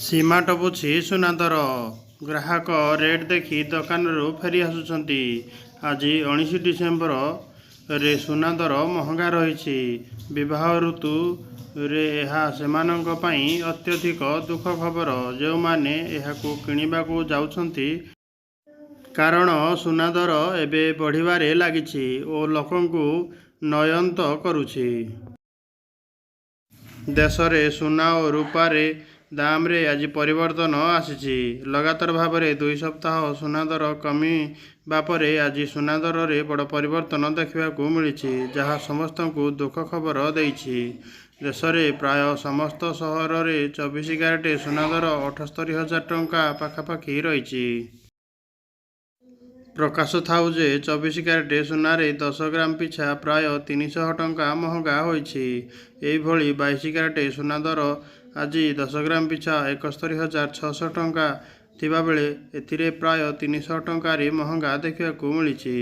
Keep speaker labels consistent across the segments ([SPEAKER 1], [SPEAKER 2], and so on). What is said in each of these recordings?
[SPEAKER 1] ସୀମା ଟପୁଛି ସୁନା ଦର ଗ୍ରାହକ ରେଟ୍ ଦେଖି ଦୋକାନରୁ ଫେରି ଆସୁଛନ୍ତି। ଆଜି ଉଣେଇଶ ଡିସେମ୍ବରରେ ସୁନା ଦର ମହଙ୍ଗା ରହିଛି। ବିବାହ ଋତୁରେ ଏହା ସେମାନଙ୍କ ପାଇଁ ଅତ୍ୟଧିକ ଦୁଃଖ ଖବର। ଯେଉଁମାନେ ଏହାକୁ କିଣିବାକୁ ଯାଉଛନ୍ତି। କାରଣ ସୁନା ଦର ଏବେ ବଢ଼ିବାରେ ଲାଗିଛି ଓ ଲୋକଙ୍କୁ ନୟନ୍ତ କରୁଛି। ଦେଶରେ ସୁନା ଓ ରୂପାରେ ଦାମରେ ଆଜି ପରିବର୍ତ୍ତନ ଆସିଛି। ଲଗାତାର ଭାବରେ ଦୁଇ ସପ୍ତାହ ସୁନା ଦର କମିବା ପରେ ଆଜି ସୁନା ଦରରେ ବଡ଼ ପରିବର୍ତ୍ତନ ଦେଖିବାକୁ ମିଳିଛି ଯାହା ସମସ୍ତଙ୍କୁ ଦୁଃଖ ଖବର ଦେଇଛି। ଦେଶରେ ପ୍ରାୟ ସମସ୍ତ ସହରରେ ଚବିଶ କ୍ୟାରେଟ୍ ସୁନା ଦର ଅଠସ୍ତରୀ ହଜାର ଟଙ୍କା ପାଖାପାଖି ରହିଛି। ପ୍ରକାଶ ଥାଉ ଯେ ଚବିଶ କ୍ୟାରେଟ୍ ସୁନାରେ ଦଶ ଗ୍ରାମ ପିଛା ପ୍ରାୟ ତିନିଶହ ଟଙ୍କା ମହଙ୍ଗା ହୋଇଛି। ସେହିଭଳି ବାଇଶ କ୍ୟାରେଟ୍ ସୁନା ଦର ଆଜି ଦଶ ଗ୍ରାମ ପିଛା ଏକସ୍ତରୀ ହଜାର ଛଅଶହ ଟଙ୍କା ଥିବାବେଳେ ଏଥିରେ ପ୍ରାୟ ତିନିଶହ ଟଙ୍କାରେ ମହଙ୍ଗା ଦେଖିବାକୁ ମିଳିଛି।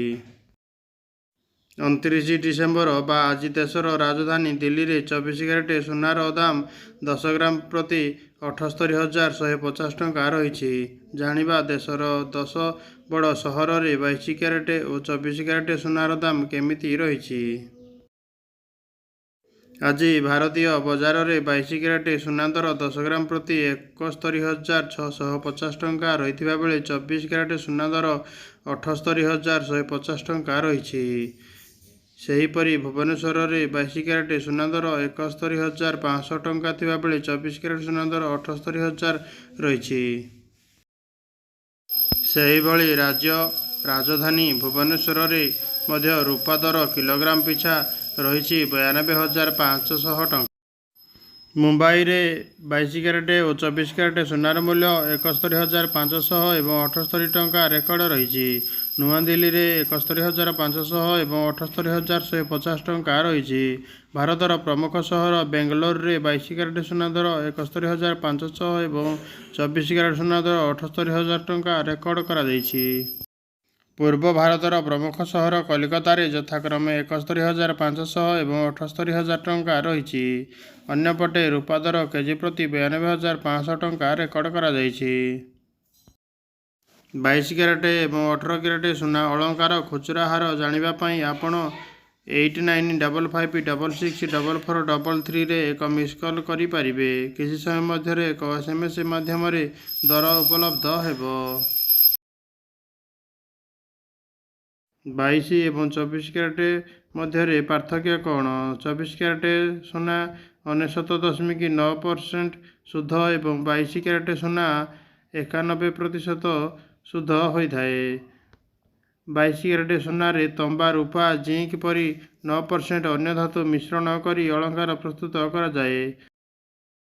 [SPEAKER 1] ଅଣତିରିଶ ଡିସେମ୍ବର ବା ଆଜି ଦେଶର ରାଜଧାନୀ ଦିଲ୍ଲୀରେ ଚବିଶ କ୍ୟାରେଟ୍ ସୁନାର ଦାମ ଦଶ ଗ୍ରାମ ପ୍ରତି ଅଠସ୍ତରୀ ହଜାର ଶହେ ପଚାଶ ଟଙ୍କା ରହିଛି। ଜାଣିବା ଦେଶର ଦଶ ବଡ଼ ସହରରେ ବାଇଶ କ୍ୟାରେଟ୍ ଓ ଚବିଶ କ୍ୟାରେଟ୍ ସୁନାର ଦାମ କେମିତି ରହିଛି? ଆଜି ଭାରତୀୟ ବଜାରରେ ବାଇଶ କ୍ୟାରେଟ୍ ସୁନା ଦର ଦଶ ଗ୍ରାମ ପ୍ରତି ଏକସ୍ତରୀ ହଜାର ଛଅଶହ ପଚାଶ ଟଙ୍କା ରହିଥିବା ବେଳେ ଚବିଶ କ୍ୟାରେଟ୍ ସୁନା ଦର ଅଠସ୍ତରୀ ହଜାର ଶହେ ପଚାଶ ଟଙ୍କା ରହିଛି। ସେହିପରି ଭୁବନେଶ୍ୱରରେ ବାଇଶ କ୍ୟାରେଟ୍ ସୁନା ଦର ଏକସ୍ତରୀ ହଜାର ପାଞ୍ଚଶହ ଟଙ୍କା ଥିବାବେଳେ ଚବିଶ କ୍ୟାରେଟ୍ ସୁନା ଦର ଅଠସ୍ତରୀ ହଜାର ରହିଛି। ସେହିଭଳି ରାଜ୍ୟ ରାଜଧାନୀ ଭୁବନେଶ୍ୱରରେ ମଧ୍ୟ ରୂପା ଦର କିଲୋଗ୍ରାମ ପିଛା ରହିଛି ବୟାନବେ ହଜାର ପାଞ୍ଚଶହ ଟଙ୍କା। ମୁମ୍ବାଇରେ ବାଇଶ କ୍ୟାରେଟ୍ ଓ ଚବିଶ କ୍ୟାରେଟ୍ ସୁନାର ମୂଲ୍ୟ ଏକସ୍ତରୀ ହଜାର ପାଞ୍ଚଶହ ଏବଂ ଅଠସ୍ତରୀ ଟଙ୍କା ରେକର୍ଡ ରହିଛି। ନୂଆଦିଲ୍ଲୀରେ ଏକସ୍ତରୀ ହଜାର ପାଞ୍ଚଶହ ଏବଂ ଅଠସ୍ତରୀ ହଜାର ଶହେ ପଚାଶ ଟଙ୍କା ରହିଛି। ଭାରତର ପ୍ରମୁଖ ସହର ବେଙ୍ଗାଲୋରରେ ବାଇଶ କ୍ୟାରେଟ୍ ସୁନା ଦର ଏକସ୍ତରୀ ହଜାର ପାଞ୍ଚଶହ ଏବଂ ଚବିଶ କ୍ୟାରେଟ୍ ସୁନା ଦର ଅଠସ୍ତରୀ ହଜାର ଟଙ୍କା ରେକର୍ଡ କରାଯାଇଛି। ପୂର୍ବ ଭାରତର ପ୍ରମୁଖ ସହର କଲିକତାରେ ଯଥାକ୍ରମେ ଏକସ୍ତରୀ ହଜାର ପାଞ୍ଚଶହ ଏବଂ ଅଠସ୍ତରୀ ହଜାର ଟଙ୍କା ରହିଛି। ଅନ୍ୟପଟେ ରୂପା ଦର କେଜି ପ୍ରତି ବୟାନବେ ହଜାର ପାଞ୍ଚଶହ ଟଙ୍କା ରେକର୍ଡ କରାଯାଇଛି। ବାଇଶ କ୍ୟାରେଟ୍ ଏବଂ ଅଠର କ୍ୟାରେଟ୍ ସୁନା ଅଳଙ୍କାର ଖୁଚୁରା ହାର ଜାଣିବା ପାଇଁ ଆପଣ eight nine double five double six double four double ଥ୍ରୀରେ ଏକ ମିସ୍ କଲ୍ କରିପାରିବେ। କିଛି ସମୟ ମଧ୍ୟରେ ଏକ ଏସ୍ ଏମ୍ ଏସ୍ ମାଧ୍ୟମରେ ଦର ଉପଲବ୍ଧ ହେବ। ବାଇଶ ଏବଂ ଚବିଶ କ୍ୟାରେଟ୍ ମଧ୍ୟରେ ପାର୍ଥକ୍ୟ କ'ଣ? ଚବିଶ କ୍ୟାରେଟ୍ ସୁନା ଅନେଶ୍ୱତ ଦଶମିକ ନଅ ପରସେଣ୍ଟ ଶୁଦ୍ଧ ଏବଂ ବାଇଶ କ୍ୟାରେଟ୍ ସୁନା ଏକାନବେ ପ୍ରତିଶତ ଶୁଦ୍ଧ ହୋଇଥାଏ। ବାଇଶ କ୍ୟାରେଟ୍ ସୁନାରେ ତମ୍ବା ରୂପା ଜିଙ୍କ୍ ପରି ନଅ ପରସେଣ୍ଟ ଅନ୍ୟ ଧାତୁ ମିଶ୍ରଣ କରି ଅଳଙ୍କାର ପ୍ରସ୍ତୁତ କରାଯାଏ।